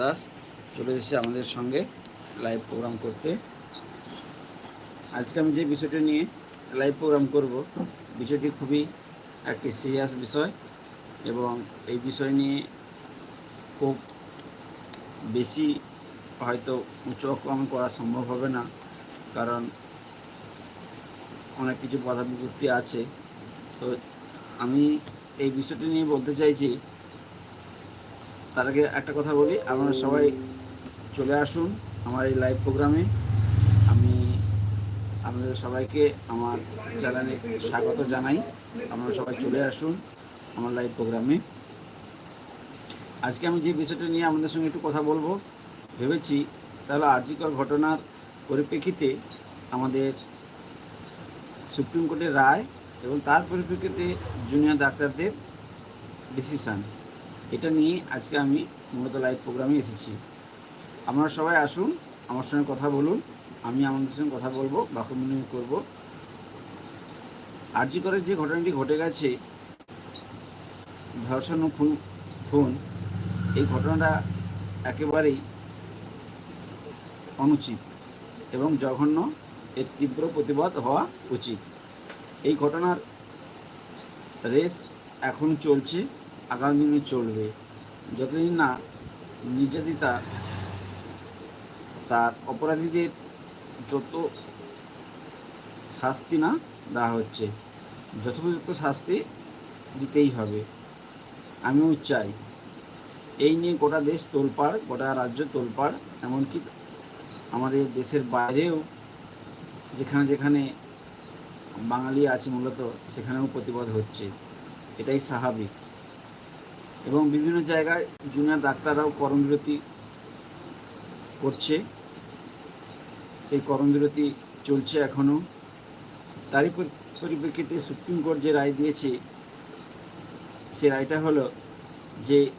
দাস, চলে এসেছে আমাদের সঙ্গে লাইভ প্রোগ্রাম করতে। আজকে আমি যে বিষয়টি নিয়ে লাইভ প্রোগ্রাম করব, বিষয়টি খুবই একটি সিরিয়াস বিষয় এবং এই বিষয় নিয়ে খুব বেশি হয়তো উচ্চ কম করা সম্ভব হবে না, কারণ অনেক কিছু বাধা বিপত্তি আছে। তো আমি এই বিষয়টি নিয়ে বলতে চাইছি তার আগে একটা কথা বলি, আপনারা সবাই চলে আসুন আমার এই লাইভ প্রোগ্রামে আমি আপনাদের সবাইকে আমার চ্যানেলে স্বাগত জানাই। আপনারা সবাই চলে আসুন আমার লাইভ প্রোগ্রামে আজকে আমি যে বিষয়টা নিয়ে আপনাদের সঙ্গে একটু কথা বলব, ভেবেছি তাহলে আর্যিকর ঘটনার পরিপ্রেক্ষিতে আমাদের সুপ্রিম কোর্টের রায় এবং তার পরিপ্রেক্ষিতে জুনিয়র ডাক্তারদের ডিসিশান এটা নিয়ে আজকে আমি মূলত লাইভ প্রোগ্রামে এসেছি। আপনারা সবাই আসুন, আমার সঙ্গে কথা বলুন, আমি আমাদের সঙ্গে কথা বলব, বাক্য বিনিময় করব। আরজি করে যে ঘটনাটি ঘটে গেছে, ধর্ষণ ও খুন খুন, এই ঘটনাটা একেবারেই অনুচিত এবং জঘন্য, এর তীব্র প্রতিবাদ হওয়া উচিত। এই ঘটনার রেস এখন চলছে। আগামী দিনে চলবে। যতদিন না নির্যাতিতা তার অপরাধীদের যত শাস্তি না দেওয়া হচ্ছে যথোপযুক্ত শাস্তি দিতেই হবে। আমিও চাই এই নিয়ে গোটা দেশ তোলপাড়, গোটা রাজ্য তোলপাড়, এমনকি আমাদের দেশের বাইরেও যেখানে যেখানে বাঙালি আছে মূলত, সেখানেও প্রতিবাদ হচ্ছে। এটাই স্বাভাবিক। এবং বিভিন্ন জায়গায় জুনিয়র ডাক্তাররাও কর্মবিরতি করছে। সেই কর্মবিরতি চলছে এখনও তারই পরি- পরিপ্রেক্ষিতে সুপ্রিম কোর্ট যে রায় দিয়েছে, সে রায়টা হলো যে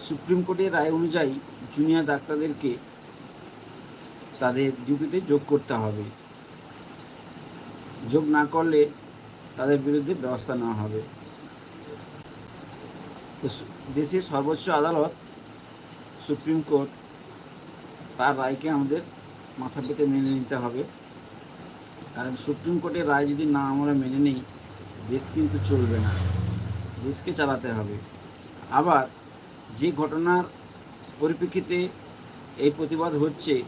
সুপ্রিম কোর্টের রায় অনুযায়ী জুনিয়র ডাক্তারদেরকে তাদের ডিউটিতে যোগ করতে হবে। যোগ না করলে তাদের বিরুদ্ধে ব্যবস্থা নেওয়া হবে। দেশের সর্বোচ্চ আদালত, সুপ্রিম কোর্ট, তার রায়কে আমাদের মাথা পেতে মেনে নিতে হবে। কারণ সুপ্রিম কোর্টের রায় যদি না আমরা মেনে নিই, দেশ কিন্তু চলবে না। দেশকে চালাতে হবে। আবার যে ঘটনার পরিপ্রেক্ষিতে এই প্রতিবাদ হচ্ছে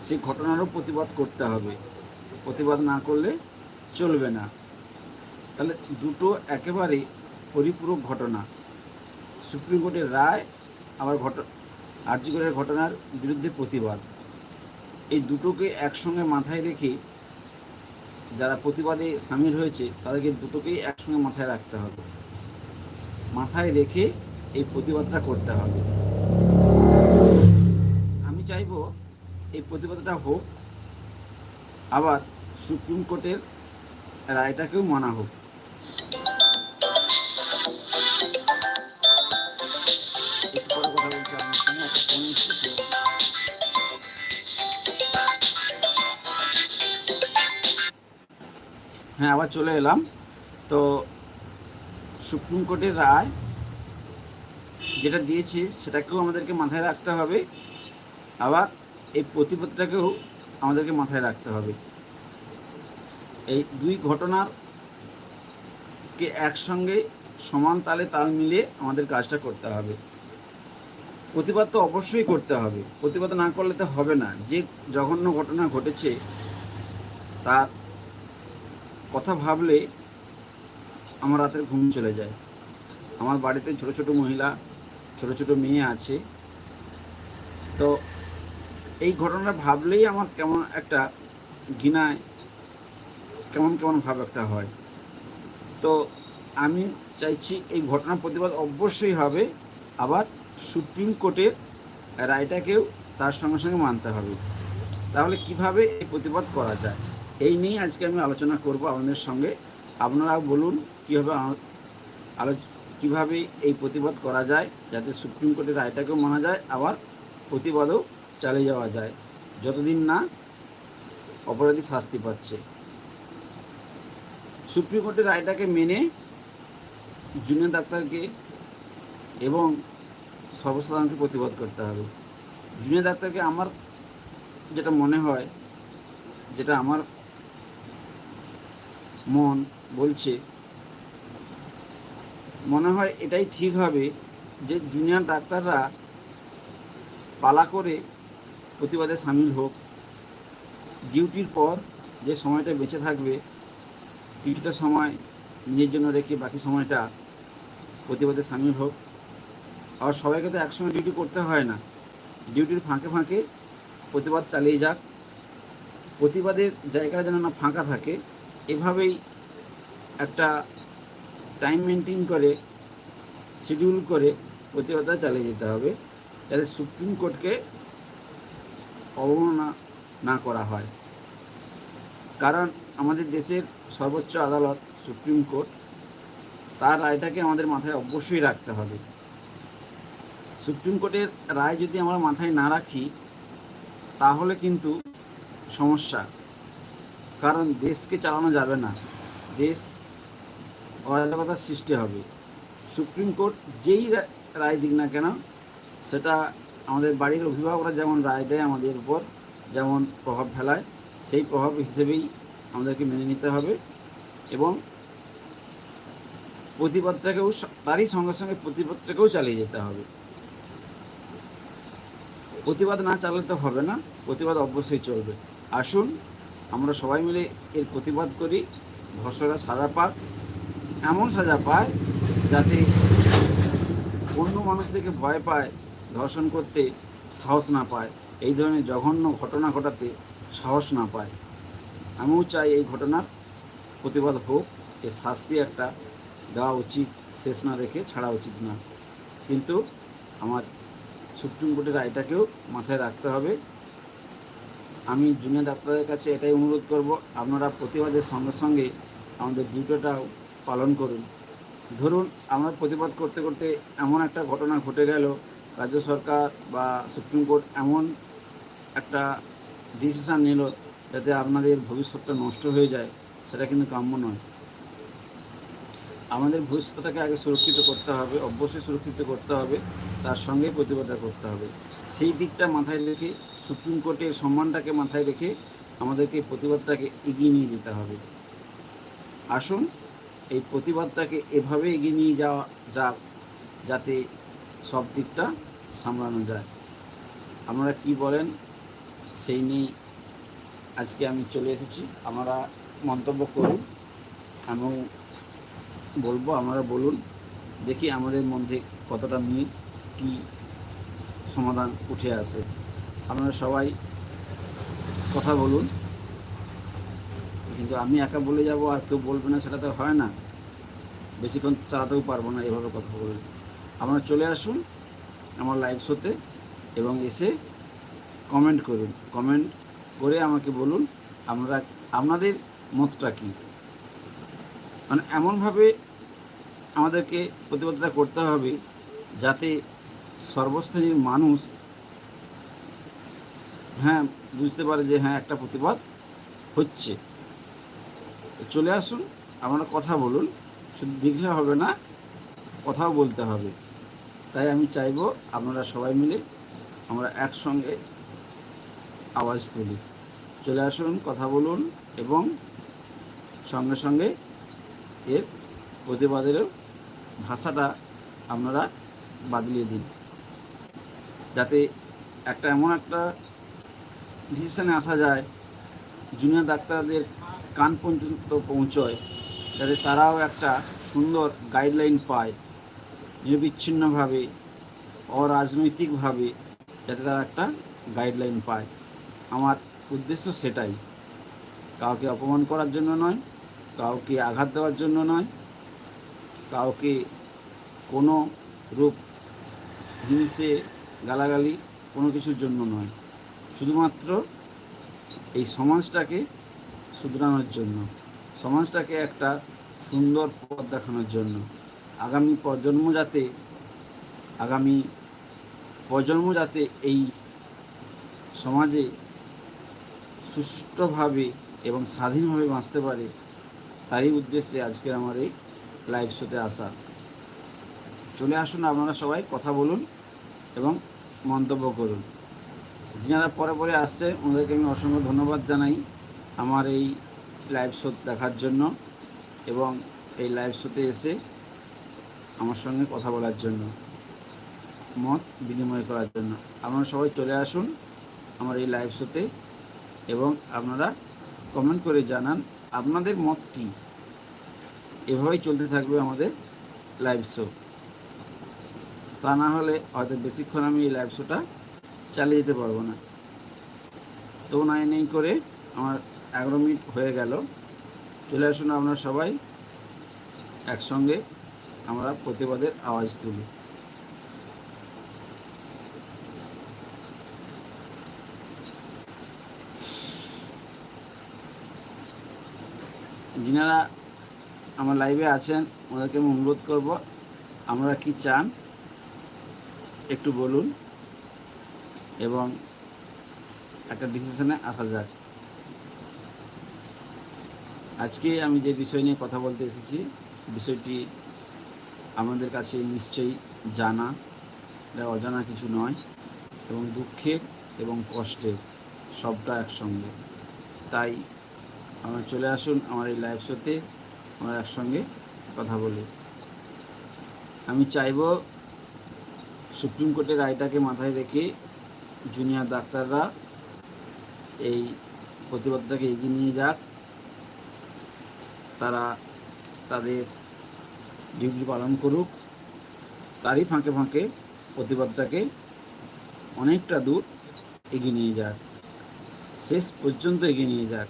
সেই ঘটনারও প্রতিবাদ করতে হবে। প্রতিবাদ না করলে চলবে না। তাহলে দুটো একেবারে পরিপূরক ঘটনা। সুপ্রিম কোর্টের রায় আবার ঘট আর্যিকরের ঘটনার বিরুদ্ধে প্রতিবাদ। এই দুটোকে একসঙ্গে মাথায় রেখে যারা প্রতিবাদে সামিল হয়েছে, তাদেরকে দুটোকেই একসঙ্গে মাথায় রাখতে হবে। মাথায় রেখে এই প্রতিবাদটা করতে হবে। আমি চাইব এই প্রতিবাদটা হোক, আবার সুপ্রিম কোর্টের রায়টাকেও মানা হোক। হ্যাঁ আবার চলে এলাম। তো সুপ্রিম কোর্টের রায় যেটা দিয়েছি, সেটাকেও আমাদেরকে মাথায় রাখতে হবে। আবার এই প্রতিবাদটাকেও আমাদেরকে মাথায় রাখতে হবে। এই দুই ঘটনার কে একসঙ্গে সমান তালে তাল মিলিয়ে আমাদের কাজটা করতে হবে। প্রতিবাদ তো অবশ্যই করতে হবে। প্রতিবাদ না করলে তো হবে না। যে জঘন্য ঘটনা ঘটেছে, তার কথা ভাবলে আমার রাতের ঘুম চলে যায়। আমার বাড়িতে ছোট ছোট মহিলা, ছোট ছোট মেয়ে আছে। তো এই ঘটনা ভাবলেই আমার কেমন একটা ঘৃণায়, কেমন কেমন ভাব একটা হয়। তো আমি চাইছি এই ঘটনার প্রতিবাদ অবশ্যই হবে। আবার সুপ্রিম কোর্টের রায়টাকেও তার সঙ্গে সঙ্গে মানতে হবে। তাহলে কীভাবে এই প্রতিবাদ করা যায়? এই নিয়ে আজকে আমি আলোচনা করব আপনাদের সঙ্গে। আপনারা বলুন, কীভাবে আলো, কীভাবে এই প্রতিবাদ করা যায় যাতে সুপ্রিম কোর্টের রায়টাকেও মানা যায়, আবার প্রতিবাদও চালিয়ে যাওয়া যায়, যতদিন না অপরাধী শাস্তি পাচ্ছে। সুপ্রিম কোর্টের রায়টাকে মেনে জুনিয়র ডাক্তারকে এবং সর্বসাধারণকে প্রতিবাদ করতে হবে। জুনিয়র ডাক্তারকে আমার যেটা মনে হয়, যেটা আমার মন বলছে, মনে হয় এটাই ঠিক হবে যে জুনিয়র ডাক্তাররা পালা করে প্রতিবাদে সামিল হোক। ডিউটির পর যে সময়টা বেঁচে থাকবে, কিছুটা সময় নিজের জন্য রেখে বাকি সময়টা প্রতিবাদে সামিল হোক। আর সবাইকে তো একসঙ্গে ডিউটি করতে হয় না। ডিউটির ফাঁকে ফাঁকে প্রতিবাদ চালিয়ে যাক। প্রতিবাদের জায়গাটা যেন না ফাঁকা থাকে, এভাবেই একটা টাইম মেনটেন করে শিডিউল করে প্রতিবাদটা চালিয়ে যেতে হবে, যাতে সুপ্রিম কোর্টকে অবমাননা না করা হয়। কারণ আমাদের দেশের সর্বোচ্চ আদালত সুপ্রিম কোর্ট, তার রায়টাকে আমাদের মাথায় অবশ্যই রাখতে হবে। সুপ্রিম কোর্টের রায় যদি আমরা মাথায় না রাখি, তাহলে কিন্তু সমস্যা। কারণ দেশকে চালানো যাবে না। দেশ অরাজকতার সৃষ্টি হবে। সুপ্রিম কোর্ট যেই রায় দিক না কেন, সেটা আমাদের বাড়ির অভিভাবকরা যেমন রায় দেয় আমাদের উপর, যেমন প্রভাব ফেলায়, সেই প্রভাব হিসেবেই আমাদেরকে মেনে নিতে হবে এবং প্রতিবাদটাকেও তারই সঙ্গে সঙ্গে প্রতিবাদটাকেও চালিয়ে যেতে হবে। প্রতিবাদ না চালালে তো হবে না, প্রতিবাদ অবশ্যই চলবে। আসুন, আমরা সবাই মিলে এর প্রতিবাদ করি ধর্ষকরা সাজা পাক, এমন সাজা পায় যাতে অন্য মানুষ থেকে ভয় পায়, ধর্ষণ করতে সাহস না পায়, এই ধরনের জঘন্য ঘটনা ঘটাতে সাহস না পায়। আমিও চাই এই ঘটনার প্রতিবাদ হোক, এর শাস্তি একটা দেওয়া উচিত, শেষ না রেখে ছাড়া উচিত না। কিন্তু আমার সুপ্রিম কোর্টের রায়টাকেও মাথায় রাখতে হবে। আমি জুনিয়র ডাক্তারের কাছে এটাই অনুরোধ করব, আপনারা প্রতিবাদের সঙ্গে সঙ্গে আমাদের ডিউটিটাও পালন করুন। ধরুন, আমরা প্রতিবাদ করতে করতে এমন একটা ঘটনা ঘটে গেল, রাজ্য সরকার বা সুপ্রিম কোর্ট এমন একটা ডিসিশান নিল যাতে আপনাদের ভবিষ্যৎটা নষ্ট হয়ে যায়, সেটা কিন্তু কাম্য নয়। আমাদের ভবিষ্যৎটাকে আগে সুরক্ষিত করতে হবে, অবশ্যই সুরক্ষিত করতে হবে, তার সঙ্গে প্রতিবাদটা করতে হবে। সেই দিকটা মাথায় রেখে, সুপ্রিম কোর্টের সম্মানটাকে মাথায় রেখে আমাদেরকে প্রতিবাদটাকে এগিয়ে নিয়ে যেতে হবে। আসুন, এই প্রতিবাদটাকে এভাবে এগিয়ে নিয়ে যাওয়া যাক, যাতে সব দিকটা সামলানো যায়। আপনারা কি বলেন? সেই নিয়ে আজকে আমি চলে এসেছি। আমরা মন্তব্য করুন। আমিও বলব, আপনারা বলুন, দেখি আমাদের মধ্যে কতটা মিল কি সমাধান উঠে আসে আপনারা সবাই কথা বলুন। কিন্তু আমি একা বলে যাব আর কেউ বলবে না, সেটা তো হয় না। বেশিক্ষণ চালাতেও পারব না এভাবে কথা বলে। আপনারা চলে আসুন আমার লাইভ শোতে এবং এসে কমেন্ট করুন। কমেন্ট করে আমাকে বলুন আপনারা আপনাদের মতটা কী? মানে এমনভাবে আমাদেরকে প্রতিবাদটা করতে হবে যাতে সর্বশ্রেণীর মানুষ হ্যাঁ বুঝতে পারে যে হ্যাঁ একটা প্রতিবাদ হচ্ছে। চলে আসুন আপনারা কথা বলুন। শুধু দেখলে হবে না, কথাও বলতে হবে। তাই আমি চাইব আপনারা সবাই মিলে আমরা একসঙ্গে আওয়াজ তুলি। চলে আসুন, কথা বলুন এবং সঙ্গে সঙ্গে এর প্রতিবাদেরও ভাষাটা আপনারা বাদলিয়ে দিন। যাতে একটা এমন একটা ডিসিশানে আসা যায় জুনিয়র ডাক্তারদের কান পর্যন্ত পৌঁছয়, যাতে তারাও একটা সুন্দর গাইডলাইন পায়, নিরবিচ্ছিন্নভাবে, অরাজনৈতিকভাবে যাতে তারা একটা গাইডলাইন পায়। আমার উদ্দেশ্য সেটাই। কাউকে অপমান করার জন্য নয়, কাউকে আঘাত দেওয়ার জন্য নয় কাউকে কোনো রূপ হিংসে, গালাগালি কোনো কিছুর জন্য নয়। শুধুমাত্র এই সমাজটাকে শুধরানোর জন্য, সমাজটাকে একটা সুন্দর পথ দেখানোর জন্য। আগামী প্রজন্ম যাতে, আগামী প্রজন্ম যাতে এই সমাজে সুষ্ঠুভাবে এবং স্বাধীনভাবে বাঁচতে পারে, তারই উদ্দেশ্যে আজকের আমার এই লাইভ শোতে আসা। চলে আসুন আপনারা সবাই, কথা বলুন এবং মন্তব্য করুন। যারা পরে পরে আসছে, ওনাদেরকে আমি অসংখ্য ধন্যবাদ জানাই আমার এই লাইভ শো দেখার জন্য এবং এই লাইভ শোতে এসে আমার সঙ্গে কথা বলার জন্য, মত বিনিময় করার জন্য। আপনারা সবাই চলে আসুন আমার এই লাইভ শোতে এবং আপনারা কমেন্ট করে জানান আপনাদের মত কী। এভাবেই চলতে থাকবে আমাদের লাইভ শো তা না হলে হয়তো বেশিক্ষণ আমি এই লাইভ শোটা চালিয়ে যেতে পারব না। তো নাই নেই করে আমার এগারো মিনিট হয়ে গেল। চলে আসুন আপনারা সবাই একসঙ্গে আমরা প্রতিবাদের আওয়াজ তুলি। যিনারা আমার লাইভে আছেন ওনাদেরকে আমি অনুরোধ করব আমরা কি চান, একটু বলুন এবং একটা ডিসিশনে আসা যাক। আজকে আমি যে বিষয় নিয়ে কথা বলতে এসেছি, বিষয়টি আমাদের কাছে নিশ্চয়ই জানা এটা অজানা কিছু নয় এবং দুঃখের এবং কষ্টের সবটা একসঙ্গে। তাই আমরা চলে আসুন আমার এই লাইভ শোতে আমরা একসঙ্গে কথা বলি। আমি চাইব সুপ্রিম কোর্টের রায়টাকে মাথায় রেখে জুনিয়র ডাক্তাররা এই প্রতিবাদটাকে এগিয়ে নিয়ে যাক। তারা তাদের ডিউটি পালন করুক। তারই ফাঁকে ফাঁকে প্রতিবাদটাকে অনেকটা দূর এগিয়ে নিয়ে যাক। শেষ পর্যন্ত এগিয়ে নিয়ে যাক।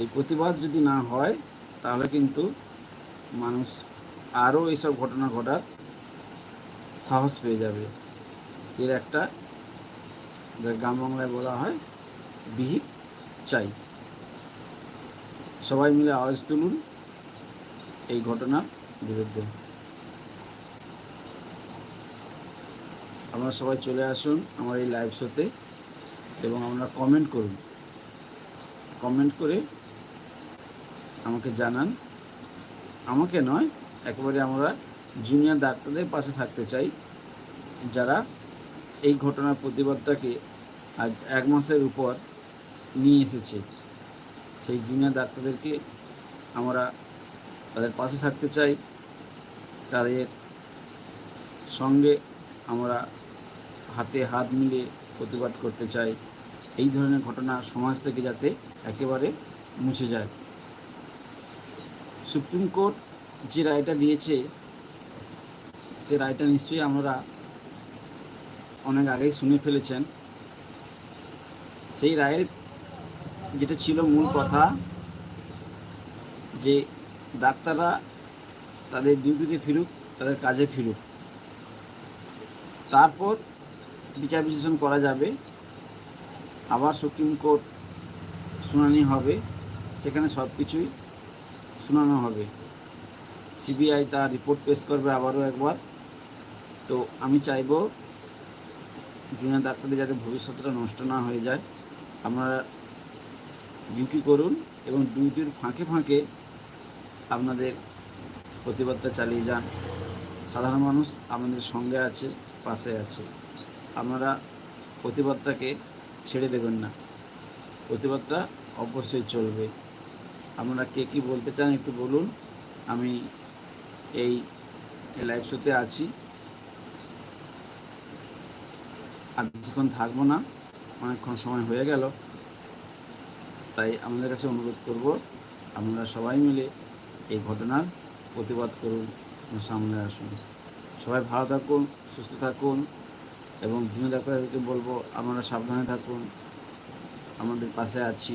এই প্রতিবাদ যদি না হয়, তাহলে কিন্তু মানুষ আরও এইসব ঘটনা ঘটার সাহস পেয়ে যাবে। এর একটা যা গ্রাম বাংলায় বলা হয়, বিহিত চাই। সবাই মিলে আওয়াজ তুলুন এই ঘটনার বিরুদ্ধে। আপনারা সবাই চলে আসুন আমার এই লাইভ শোতে এবং আপনারা কমেন্ট করুন। কমেন্ট করে আমাকে জানান। আমাকে নয়, একেবারে আমরা জুনিয়র ডাক্তারদের পাশে থাকতে চাই, যারা এই ঘটনার প্রতিবাদটাকে আজ এক মাসের উপর নিয়ে এসেছে। সেই জুনিয়র ডাক্তারদেরকে আমরা তাদের পাশে থাকতে চাই। তাদের সঙ্গে আমরা হাতে হাত মিলে প্রতিবাদ করতে চাই। এই ধরনের ঘটনা সমাজ থেকে যাতে একেবারে মুছে যায়। সুপ্রিম কোর্ট যে রায়টা দিয়েছে, সে রায়টা নিশ্চয়ই আমরা অনেক আগেই শুনে ফেলেছেন। সেই রায়ের যেটা ছিল মূল কথা, যে ডাক্তাররা তাদের ডিউটিতে ফিরুক, তাদের কাজে ফিরুক। তারপর বিচার বিশ্লেষণ করা যাবে। আবার সুপ্রিম কোর্ট শুনানি হবে। সেখানে সব কিছুই শোনানো হবে। সিবিআই তার রিপোর্ট পেশ করবে আবারও একবার। তো আমি চাইব জুনিয়র ডাক্তারদের যাতে ভবিষ্যৎটা নষ্ট না হয়ে যায়। আপনারা ডিউটি করুন এবং ডিউটির ফাঁকে ফাঁকে আপনাদের প্রতিবাদটা চালিয়ে যান। সাধারণ মানুষ আমাদের সঙ্গে আছে, পাশে আছে। আপনারা প্রতিবাদটাকে ছেড়ে দেবেন না। প্রতিবাদটা অবশ্যই চলবে। আপনারা কে কী বলতে চান একটু বলুন। আমি এই লাইভ শোতে আছি। আর বেশিক্ষণ থাকব না, অনেকক্ষণ সময় হয়ে গেল। তাই আমাদের কাছে অনুরোধ করব, আপনারা সবাই মিলে এই ঘটনার প্রতিবাদ করুন সামনে আসুন। সবাই ভালো থাকুন, সুস্থ থাকুন এবং বিভিন্ন ডাক্তারকে বলব, আপনারা সাবধানে থাকুন। আমাদের পাশে আছি।